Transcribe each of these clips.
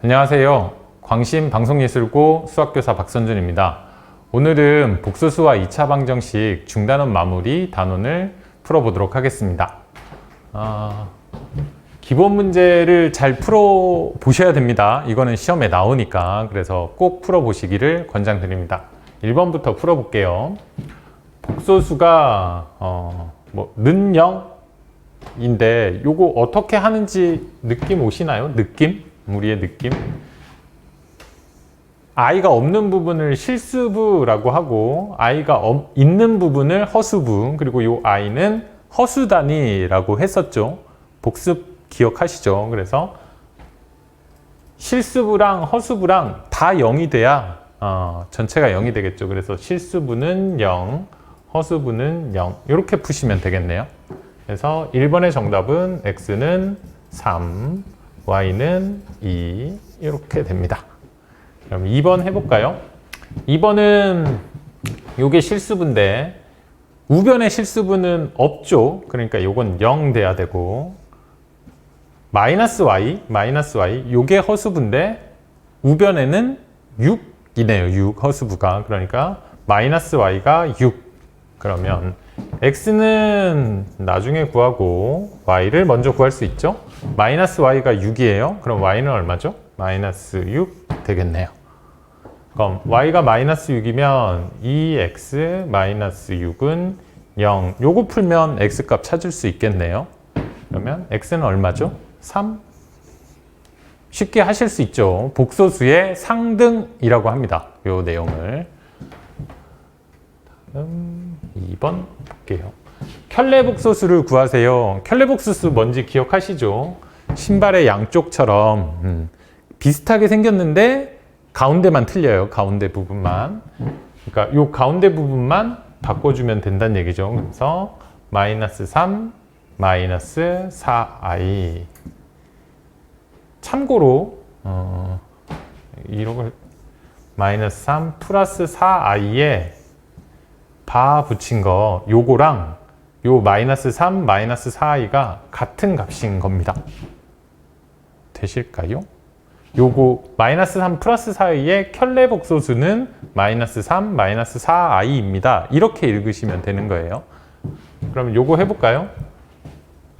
안녕하세요. 광신 방송예술고 수학교사 박선준입니다. 오늘은 복소수와 2차 방정식 중단원 마무리 단원을 풀어보도록 하겠습니다. 아, 기본 문제를 잘 풀어 보셔야 됩니다. 이거는 시험에 나오니까 그래서 꼭 풀어 보시기를 권장드립니다. 1번부터 풀어 볼게요. 복소수가 어, 뭐 는영인데 요거 어떻게 하는지 느낌 오시나요? 느낌? 우리의 느낌? 아이가 없는 부분을 실수부라고 하고 아이가 없- 있는 부분을 허수부 그리고 요 아이는 허수단위라고 했었죠. 복습 기억하시죠? 그래서 실수부랑 허수부랑 다 0이 돼야 어, 전체가 0이 되겠죠. 그래서 실수부는 0, 허수부는 0 이렇게 푸시면 되겠네요. 그래서 1번의 정답은 x는 3, y는 2 이렇게 됩니다. 그럼 2번 해볼까요? 2번은 요게 실수분데 우변의 실수분은 없죠. 그러니까 요건 0 돼야 되고 마이너스 y, 마이너스 y 요게 허수분데 우변에는 6이네요. 6 허수부가 그러니까 마이너스 y가 6 그러면 x는 나중에 구하고 y를 먼저 구할 수 있죠. 마이너스 y가 6이에요. 그럼 y는 얼마죠? 마이너스 6 되겠네요. 그럼 y가 마이너스 6이면 2x 마이너스 6은 0. 요거 풀면 x 값 찾을 수 있겠네요. 그러면 x는 얼마죠? 3. 쉽게 하실 수 있죠. 복소수의 상등이라고 합니다. 요 내용을. 다음 2번 볼게요. 켤레복소수를 구하세요. 켤레복소수 뭔지 기억하시죠? 신발의 양쪽처럼 음, 비슷하게 생겼는데 가운데만 틀려요. 가운데 부분만. 그러니까 요 가운데 부분만 바꿔주면 된다는 얘기죠. 그래서 마이너스 3, 마이너스 4i. 참고로 어, 이런 걸 마이너스 3 플러스 4i에 바 붙인 거 요거랑 요 마이너스 3 마이너스 4i가 같은 값인 겁니다. 되실까요? 요거 마이너스 3 플러스 4i의 켤레 복소수는 마이너스 3 마이너스 4i입니다. 이렇게 읽으시면 되는 거예요. 그럼 요거 해볼까요?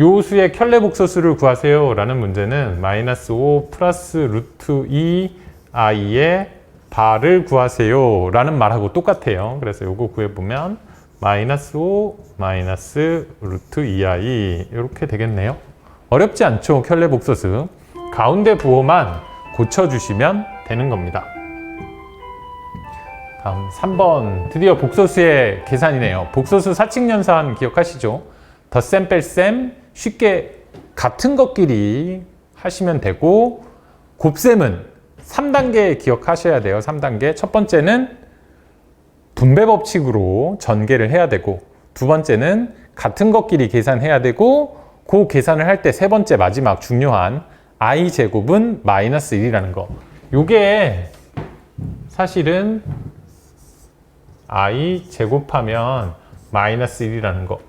요 수의 켤레 복소수를 구하세요 라는 문제는 마이너스 5 플러스 루트 2 i의 바를 구하세요 라는 말하고 똑같아요. 그래서 요거 구해보면 마이너스 5 마이너스 루트 2i 이렇게 되겠네요. 어렵지 않죠 켤레 복소수. 가운데 부호만 고쳐주시면 되는 겁니다. 다음 3번 드디어 복소수의 계산이네요. 복소수 사칙연산 기억하시죠? 덧셈 뺄셈 쉽게 같은 것끼리 하시면 되고 곱셈은 3단계 기억하셔야 돼요. 3단계. 첫 번째는 분배 법칙으로 전개를 해야 되고 두 번째는 같은 것끼리 계산해야 되고 그 계산을 할 때 세 번째 마지막 중요한 i 제곱은 마이너스 1이라는 거. 요게 사실은 i 제곱하면 마이너스 1이라는 거.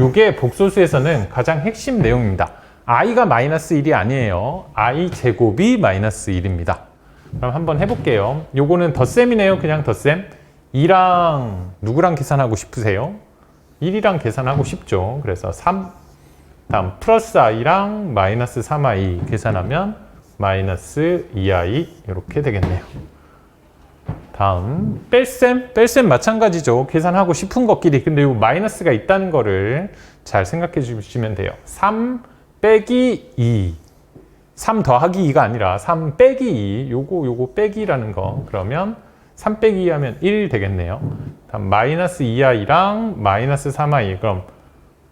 요게 복소수에서는 가장 핵심 내용입니다. i가 마이너스 1이 아니에요. i 제곱이 마이너스 1입니다. 그럼 한번 해볼게요. 요거는 덧셈이네요. 그냥 덧셈. 2랑 누구랑 계산하고 싶으세요? 1이랑 계산하고 싶죠. 그래서 3. 다음 플러스 i랑 마이너스 3i 계산하면 마이너스 2i 이렇게 되겠네요. 다음 뺄셈 뺄셈 마찬가지죠 계산하고 싶은 것끼리 근데 이 마이너스가 있다는 거를 잘 생각해 주시면 돼요 3 빼기 2 3 더하기 2가 아니라 3 빼기 2 요거 요거 빼기라는 거 그러면 3 빼기 2 하면 1 되겠네요 다음 마이너스 2i랑 마이너스 3i 그럼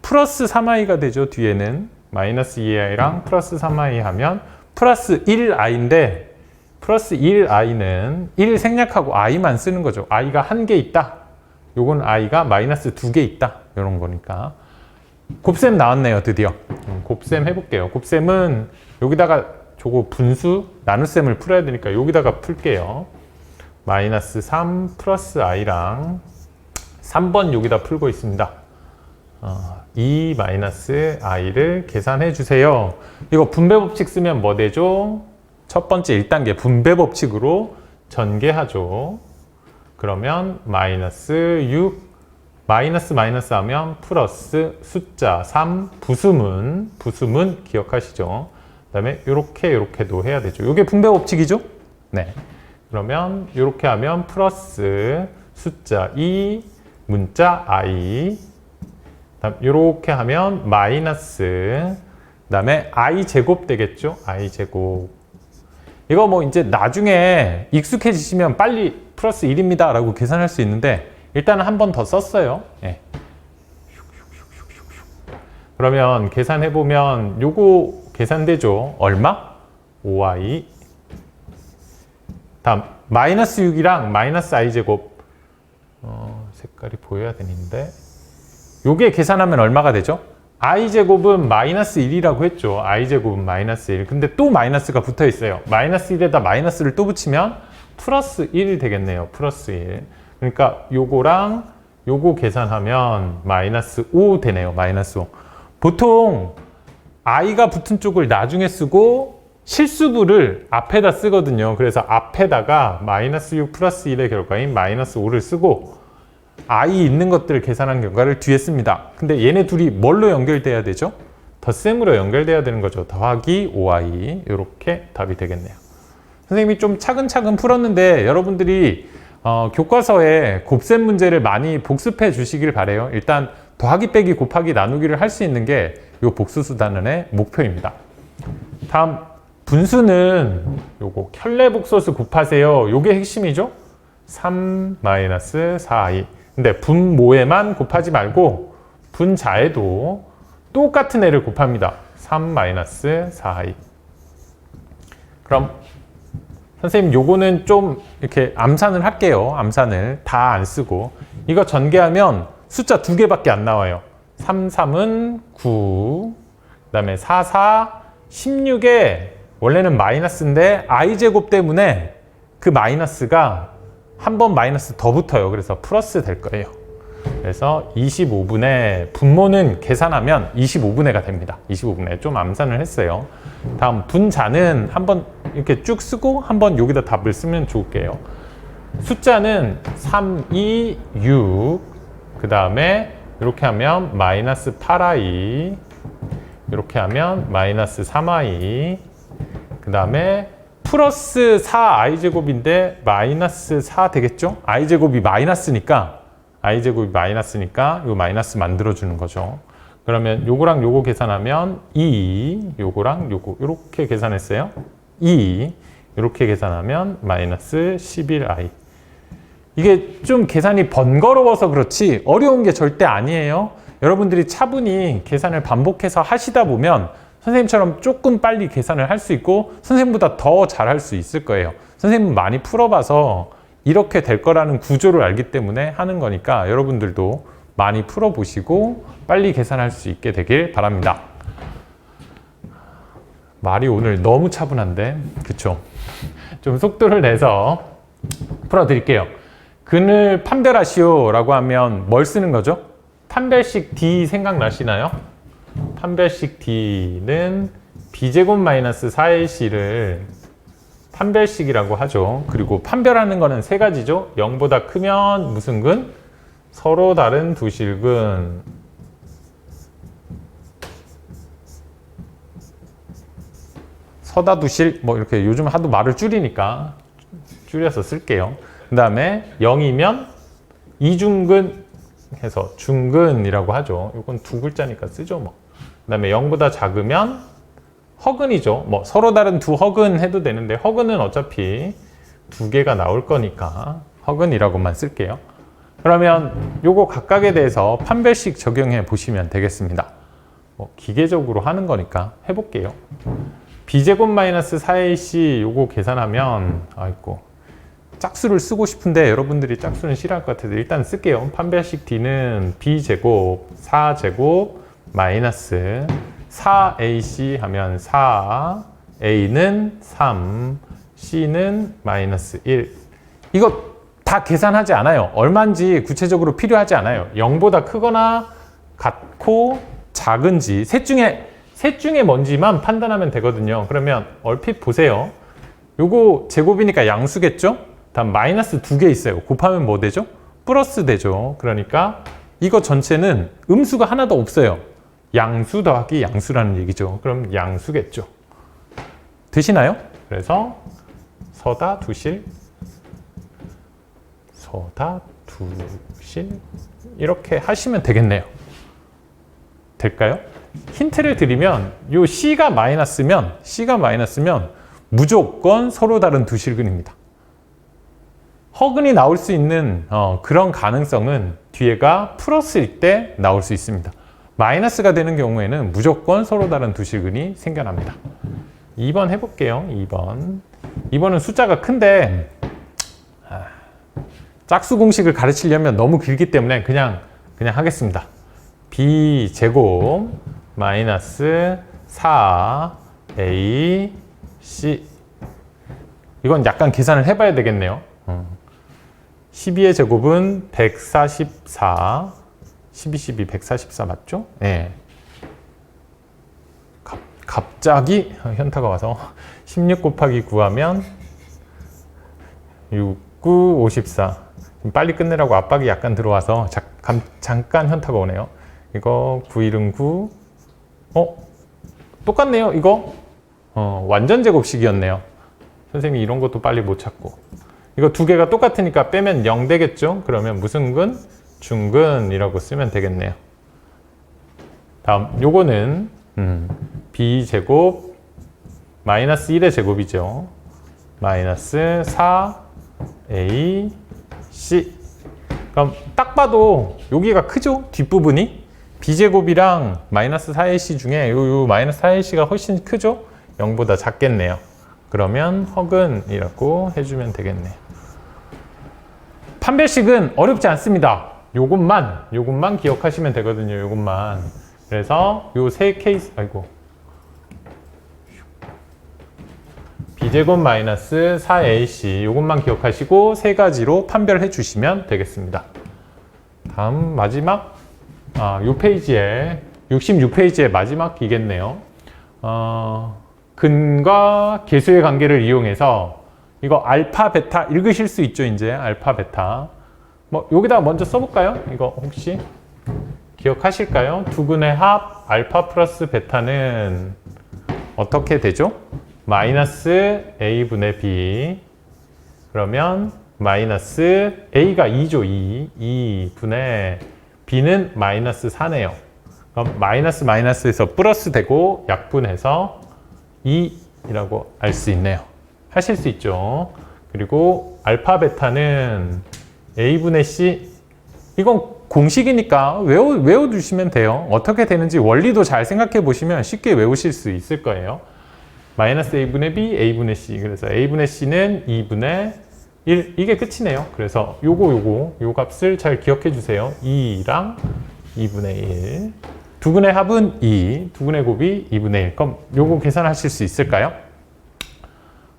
플러스 3i가 되죠 뒤에는 마이너스 2i랑 플러스 3i 하면 플러스 1i인데 플러스 1i는 1 생략하고 i만 쓰는 거죠. i가 한 개 있다. 요건 i가 마이너스 두 개 있다. 이런 거니까. 곱셈 나왔네요, 드디어. 음, 곱셈 해볼게요. 곱셈은 여기다가 저거 분수, 나눗셈을 풀어야 되니까 여기다가 풀게요. 마이너스 3 플러스 i랑 3번 여기다 풀고 있습니다. 어, 2 마이너스 i를 계산해 주세요. 이거 분배 법칙 쓰면 뭐 되죠? 첫 번째 1단계 분배 법칙으로 전개하죠. 그러면 마이너스 6 마이너스 마이너스 하면 플러스 숫자 3 부수문 부수문 기억하시죠? 그 다음에 이렇게 이렇게도 해야 되죠. 이게 분배 법칙이죠? 네. 그러면 이렇게 하면 플러스 숫자 2 문자 i 다음 이렇게 하면 마이너스 그다음에 i 제곱 되겠죠? i 제곱 이거 뭐 이제 나중에 익숙해지시면 빨리 플러스 1입니다 라고 계산할 수 있는데 일단은 한 번 더 썼어요. 예. 그러면 계산해 보면 요거 계산되죠. 얼마? 5i 다음 마이너스 6이랑 마이너스 i 제곱 어, 색깔이 보여야 되는데 요게 계산하면 얼마가 되죠? i 제곱은 마이너스 1이라고 했죠. i 제곱은 마이너스 1. 근데 또 마이너스가 붙어 있어요. 마이너스 1에다 마이너스를 또 붙이면 플러스 1 되겠네요. 플러스 1. 그러니까 요거랑 요거 계산하면 마이너스 5 되네요. 마이너스 5. 보통 i가 붙은 쪽을 나중에 쓰고 실수부를 앞에다 쓰거든요. 그래서 앞에다가 마이너스 6 플러스 1의 결과인 마이너스 5를 쓰고 i 있는 것들을 계산한 결과를 뒤에 씁니다. 근데 얘네 둘이 뭘로 연결돼야 되죠? 덧셈으로 연결돼야 되는 거죠. 더하기 5i 이렇게 답이 되겠네요. 선생님이 좀 차근차근 풀었는데 여러분들이 어, 교과서에 곱셈 문제를 많이 복습해 주시길 바래요. 일단 더하기 빼기 곱하기 나누기를 할 수 있는 게 이 복수수단원의 목표입니다. 다음 분수는 요거 켤레복소수 곱하세요. 요게 핵심이죠. 3 마이너스 4i. 근데 분모에만 곱하지 말고 분자에도 똑같은 애를 곱합니다. 3 마이너스 4i. 그럼 선생님 요거는 좀 이렇게 암산을 할게요. 암산을 다 안 쓰고 이거 전개하면 숫자 두 개밖에 안 나와요. 3, 3은 9, 그 다음에 4, 4, 16에 원래는 마이너스인데 i 제곱 때문에 그 마이너스가 한 번 마이너스 더 붙어요. 그래서 플러스 될 거예요. 그래서 25분의 분모는 계산하면 25분의가 됩니다. 25분의 좀 암산을 했어요. 다음 분자는 한번 이렇게 쭉 쓰고 한번 여기다 답을 쓰면 좋을게요. 숫자는 3, 2, 6. 그 다음에 이렇게 하면 마이너스 8i. 이렇게 하면 마이너스 3i. 그 다음에 플러스 4i 제곱인데 마이너스 4 되겠죠? i 제곱이 마이너스니까 i 제곱이 마이너스니까 이 마이너스 만들어 주는 거죠. 그러면 요거랑 요거 계산하면 2, 요거랑 요거 이렇게 계산했어요. 2 이렇게 계산하면 마이너스 11i. 이게 좀 계산이 번거로워서 그렇지 어려운 게 절대 아니에요. 여러분들이 차분히 계산을 반복해서 하시다 보면 선생님처럼 조금 빨리 계산을 할 수 있고 선생님보다 더 잘할 수 있을 거예요. 선생님 많이 풀어봐서 이렇게 될 거라는 구조를 알기 때문에 하는 거니까 여러분들도 많이 풀어보시고 빨리 계산할 수 있게 되길 바랍니다. 말이 오늘 너무 차분한데 그쵸? 좀 속도를 내서 풀어드릴게요. 근을 판별하시오 라고 하면 뭘 쓰는 거죠? 판별식 D 생각나시나요? 판별식 D는 B제곱 마이너스 4LC를 판별식이라고 하죠. 그리고 판별하는 거는 세 가지죠. 0보다 크면 무슨 근? 서로 다른 두 실근. 서다 두실 뭐 이렇게 요즘 하도 말을 줄이니까 줄여서 쓸게요. 그 다음에 0이면 이중근 해서 중근이라고 하죠. 이건 두 글자니까 쓰죠 뭐. 그 다음에 0보다 작으면 허근이죠. 뭐 서로 다른 두 허근 해도 되는데 허근은 어차피 두 개가 나올 거니까 허근이라고만 쓸게요. 그러면 요거 각각에 대해서 판별식 적용해 보시면 되겠습니다. 뭐 기계적으로 하는 거니까 해볼게요. b제곱 마이너스 4ac 요거 계산하면 아이고 짝수를 쓰고 싶은데 여러분들이 짝수는 싫어할 것 같아서 일단 쓸게요. 판별식 d는 b제곱 4제곱 마이너스 4ac 하면 4, a는 3, c는 마이너스 1. 이거 다 계산하지 않아요. 얼마인지 구체적으로 필요하지 않아요. 0보다 크거나 같고 작은지 셋 중에 셋 중에 뭔지만 판단하면 되거든요. 그러면 얼핏 보세요. 요거 제곱이니까 양수겠죠? 다음 마이너스 두 개 있어요. 곱하면 뭐 되죠? 플러스 되죠. 그러니까 이거 전체는 음수가 하나도 없어요. 양수 더하기 양수라는 얘기죠. 그럼 양수겠죠. 되시나요? 그래서 서다 두실 서다 두실 이렇게 하시면 되겠네요. 될까요? 힌트를 드리면 요 C가 마이너스면 C가 마이너스면 무조건 서로 다른 두 실근입니다. 허근이 나올 수 있는 어, 그런 가능성은 뒤에가 플러스일 때 나올 수 있습니다. 마이너스가 되는 경우에는 무조건 서로 다른 두 실근이 생겨납니다. 2번 해볼게요. 2번. 2번은 숫자가 큰데 아, 짝수 공식을 가르치려면 너무 길기 때문에 그냥 그냥 하겠습니다. b 제곱 마이너스 4 a c 이건 약간 계산을 해봐야 되겠네요. 12의 제곱은 144 12, 12, 144 맞죠? 네. 갑, 갑자기 현타가 와서 16 곱하기 9하면 6, 9, 54좀 빨리 끝내라고 압박이 약간 들어와서 자, 감, 잠깐 현타가 오네요. 이거 9, 1은 9 어? 똑같네요 이거 어, 완전 제곱식이었네요. 선생님이 이런 것도 빨리 못 찾고 이거 두 개가 똑같으니까 빼면 0 되겠죠? 그러면 무슨 근? 중근이라고 쓰면 되겠네요. 다음 요거는 음, b제곱 마이너스 1의 제곱이죠. 마이너스 4a c 그럼 딱 봐도 여기가 크죠? 뒷부분이 b제곱이랑 마이너스 4ac 중에 요, 요 마이너스 4ac가 훨씬 크죠? 0보다 작겠네요. 그러면 허근 이라고 해주면 되겠네요. 판별식은 어렵지 않습니다. 요것만, 요것만 기억하시면 되거든요. 요것만. 그래서 요 세 케이스, 아이고. B제곱 마이너스 4ac 요것만 기억하시고 세 가지로 판별해 주시면 되겠습니다. 다음 마지막 아, 요 페이지에 66페이지의 마지막 기겠네요. 어, 근과 계수의 관계를 이용해서 이거 알파 베타 읽으실 수 있죠 이제? 알파 베타. 뭐 여기다 먼저 써볼까요? 이거 혹시 기억하실까요? 두 근의 합 알파 플러스 베타는 어떻게 되죠 마이너스 a 분의 b 그러면 마이너스 a가 2죠 2 2 분의 b는 마이너스 4네요 그럼 마이너스 마이너스에서 플러스 되고 약분해서 2이라고 알 수 있네요. 하실 수 있죠. 그리고 알파 베타는 a분의 c 이건 공식이니까 외워, 외워두시면 돼요. 어떻게 되는지 원리도 잘 생각해 보시면 쉽게 외우실 수 있을 거예요. 마이너스 a분의 b, a분의 c. 그래서 a분의 c는 2분의 1. 이게 끝이네요. 그래서 요거 요거 요 값을 잘 기억해 주세요. 2랑 2분의 1. 두 근의 합은 2, 두 근의 곱이 2분의 1. 그럼 요거 계산하실 수 있을까요?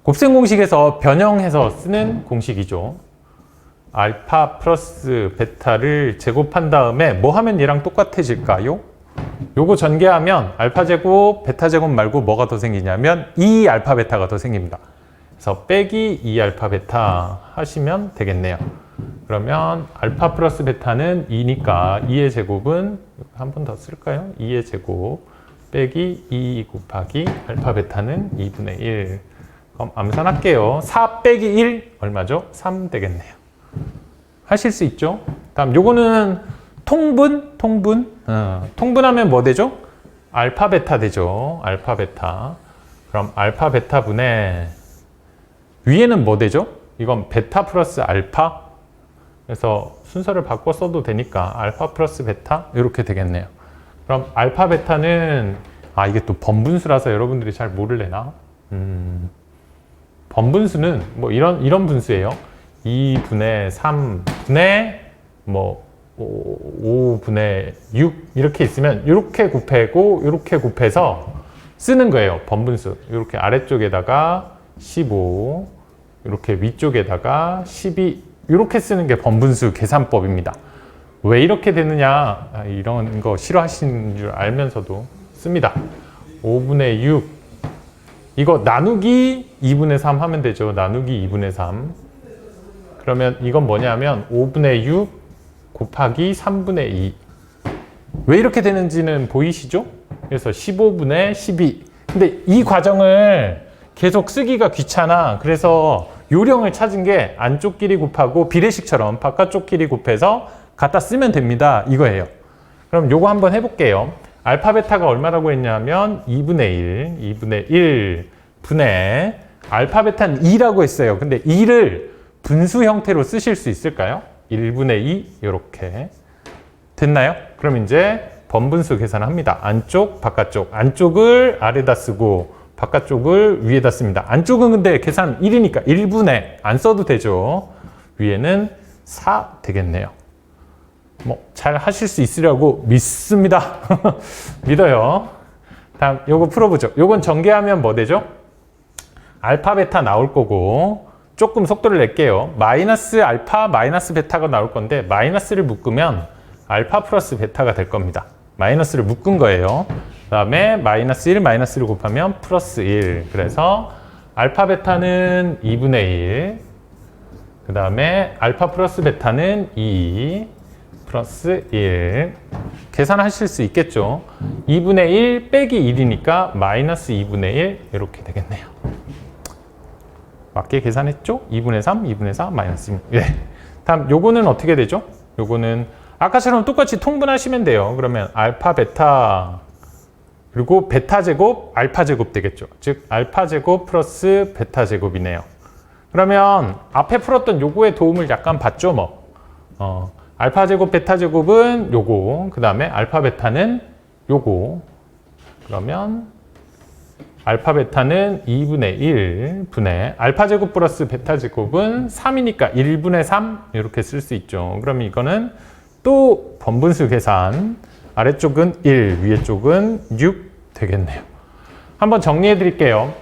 곱셈 공식에서 변형해서 쓰는 공식이죠. 알파 플러스 베타를 제곱한 다음에 뭐 하면 얘랑 똑같아질까요? 요거 전개하면 알파 제곱, 베타 제곱 말고 뭐가 더 생기냐면 2 알파 베타가 더 생깁니다. 그래서 빼기 2 알파 베타 하시면 되겠네요. 그러면 알파 플러스 베타는 2니까 2의 제곱은 한 번 더 쓸까요? 2의 제곱 빼기 2 곱하기 알파 베타는 2분의 1. 그럼 암산할게요. 4 빼기 1 얼마죠? 3 되겠네요. 하실 수 있죠? 다음 요거는 통분, 통분. 어, 통분하면 뭐 되죠? 알파 베타 되죠. 알파 베타. 그럼 알파 베타 분의 위에는 뭐 되죠? 이건 베타 플러스 알파. 그래서 순서를 바꿔 써도 되니까 알파 플러스 베타 이렇게 되겠네요. 그럼 알파 베타는 아 이게 또 번분수라서 여러분들이 잘 모를래나? 음, 번분수는 뭐 이런 이런 분수예요. 2분의 3분의 뭐 5, 5분의 6 이렇게 있으면 이렇게 곱하고 이렇게 곱해서 쓰는 거예요. 번분수. 이렇게 아래쪽에다가 15 이렇게 위쪽에다가 12 이렇게 쓰는 게 번분수 계산법입니다. 왜 이렇게 되느냐 아, 이런 거 싫어하시는 줄 알면서도 씁니다. 5분의 6 이거 나누기 2분의 3 하면 되죠. 나누기 2분의 3. 그러면 이건 뭐냐면 5분의 6 곱하기 3분의 2. 왜 이렇게 되는지는 보이시죠? 그래서 15분의 12. 근데 이 과정을 계속 쓰기가 귀찮아. 그래서 요령을 찾은 게 안쪽 길이 곱하고 비례식처럼 바깥쪽 길이 곱해서 갖다 쓰면 됩니다. 이거예요. 그럼 요거 한번 해볼게요. 알파 베타가 얼마라고 했냐면 2분의 1, 2분의 1 분의 알파 베타는 2라고 했어요. 근데 2를 분수 형태로 쓰실 수 있을까요? 1분의 2 이렇게 됐나요? 그럼 이제 번분수 계산합니다. 안쪽, 바깥쪽. 안쪽을 아래다 쓰고 바깥쪽을 위에다 씁니다. 안쪽은 근데 계산 1이니까 1분의 안 써도 되죠. 위에는 4 되겠네요. 뭐 잘 하실 수 있으려고 믿습니다. 믿어요. 다음 요거 풀어보죠. 요건 전개하면 뭐 되죠? 알파 베타 나올 거고 조금 속도를 낼게요. 마이너스 알파 마이너스 베타가 나올 건데 마이너스를 묶으면 알파 플러스 베타가 될 겁니다. 마이너스를 묶은 거예요. 그 다음에 마이너스 1 마이너스를 곱하면 플러스 1 그래서 알파 베타는 2분의 1 그 다음에 알파 플러스 베타는 2 플러스 1 계산하실 수 있겠죠 2분의 1 빼기 1이니까 마이너스 2분의 1 이렇게 되겠네요 맞게 계산했죠? 2분의 3, 2분의 4, 마이너스 1 예. 다음 요거는 어떻게 되죠? 요거는 아까처럼 똑같이 통분하시면 돼요. 그러면 알파 베타 그리고 베타 제곱 알파 제곱 되겠죠? 즉 알파 제곱 플러스 베타 제곱이네요. 그러면 앞에 풀었던 요거의 도움을 약간 받죠 뭐? 어, 알파 제곱 베타 제곱은 요거. 그 다음에 알파 베타는 요거. 그러면 알파 베타는 2분의 1 분의 알파 제곱 플러스 베타 제곱은 3이니까 1분의 3 이렇게 쓸 수 있죠. 그러면 이거는 또 번분수 계산 아래쪽은 1 위에 쪽은 6 되겠네요. 한번 정리해 드릴게요.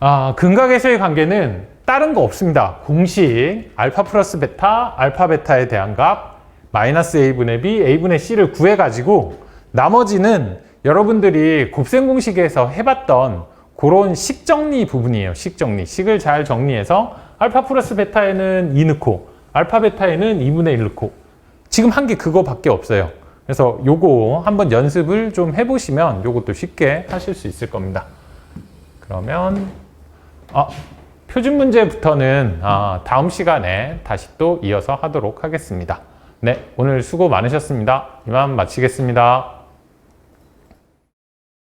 아, 근각에서의 관계는 다른 거 없습니다. 공식 알파 플러스 베타, 알파 베타에 대한 값 마이너스 a분의 b, a분의 c를 구해가지고 나머지는 여러분들이 곱셈 공식에서 해봤던 그런 식 정리 부분이에요. 식 정리. 식을 잘 정리해서 알파 플러스 베타에는 2 넣고 알파 베타에는 2분의 1 넣고 지금 한 게 그거밖에 없어요. 그래서 요거 한번 연습을 좀 해보시면 요것도 쉽게 하실 수 있을 겁니다. 그러면 아, 표준 문제부터는 아, 다음 시간에 다시 또 이어서 하도록 하겠습니다. 네, 오늘 수고 많으셨습니다. 이만 마치겠습니다.